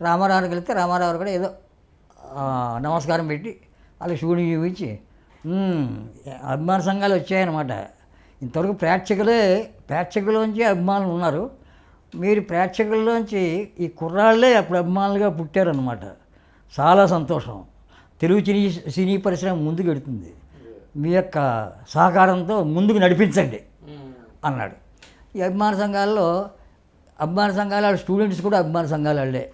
రామారావుకి వెళ్తే రామారావు కూడా ఏదో నమస్కారం పెట్టి వాళ్ళకి శివుని చూపించి అభిమాన సంఘాలు వచ్చాయన్నమాట. ఇంతవరకు ప్రేక్షకులే ప్రేక్షకులోంచి అభిమానులు ఉన్నారు. మీరు ప్రేక్షకుల్లోంచి ఈ కుర్రాళ్ళే అప్పుడు అభిమానులుగా పుట్టారనమాట చాలా సంతోషం. తెలుగు సినీ సినీ పరిశ్రమ ముందుకు వెడుతుంది మీ యొక్క సహకారంతో ముందుకు నడిపించండి అన్నాడు. ఈ అభిమాన సంఘాల్లో అభిమాన సంఘాల స్టూడెంట్స్ కూడా అభిమాన సంఘాలు వాళ్ళే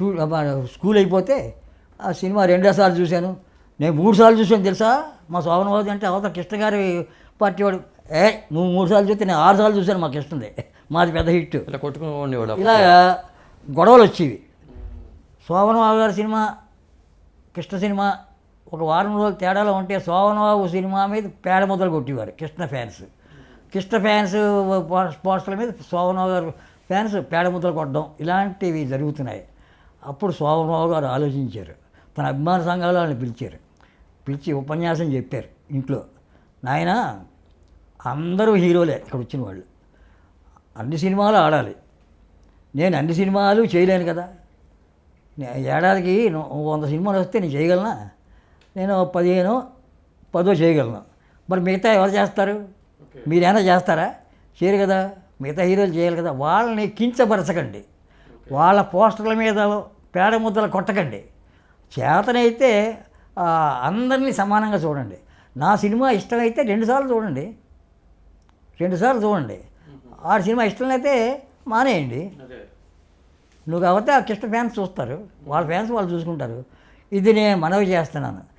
అభిమాన- స్కూల్ అయిపోతే ఆ సినిమా రెండోసార్లు చూశాను. నేను మూడు సార్లు చూశాను తెలుసా? మా శోభనవాది అంటే అవతల కృష్ణ గారి పార్టీ వాడు. ఏ నువ్వు మూడు సార్లు చూస్తే నేను ఆరు సార్లు చూశాను మా కృష్ణది. మాది పెద్ద హిట్. ఇలా కొట్టుకుని ఉండేవాడు అప్పుడు. ఇలాగా గొడవలు వచ్చేవి. శోభనబాబు గారి సినిమా కృష్ణ సినిమా ఒక వారం రోజులు తేడాలో ఉంటే శోభనబాబు సినిమా మీద పేడ మొదలు కొట్టేవారు కృష్ణ ఫ్యాన్స్. కృష్ణ ఫ్యాన్స్ పోస్టర్ల మీద శోభనబాబు గారు ఫ్యాన్స్ పేడ ముద్దలు కొట్టడం ఇలాంటివి జరుగుతున్నాయి. అప్పుడు శోభనబాబు గారు ఆలోచించారు. తన అభిమాన సంఘాలు వాళ్ళని పిలిచారు. పిలిచి ఉపన్యాసం చెప్పారు ఇంట్లో. నాయన అందరూ హీరోలే ఇక్కడ వచ్చిన వాళ్ళు. అన్ని సినిమాలు ఆడాలి. నేను అన్ని సినిమాలు చేయలేను కదా. ఏడాదికి వంద సినిమాలు వస్తే నేను చేయగలనా? నేను పదిహేను పదో చేయగలను. మరి మిగతా ఎవరు చేస్తారు? మీరైనా చేస్తారా? చేయరు కదా. మిగతా హీరోలు చేయాలి కదా. వాళ్ళని కించపరచకండి. వాళ్ళ పోస్టర్ల మీద పేడ ముద్దలు కొట్టకండి. చేతనైతే అందరినీ సమానంగా చూడండి. నా సినిమా ఇష్టమైతే రెండుసార్లు చూడండి. రెండుసార్లు చూడండి. ఆ సినిమా ఇష్టం అయితే మానేయండి నువ్వు కాబట్టి ఆ కృష్ణ ఫ్యాన్స్ చూస్తారు. వాళ్ళ ఫ్యాన్స్ వాళ్ళు చూసుకుంటారు. ఇది నేను మనవి చేస్తున్నాను.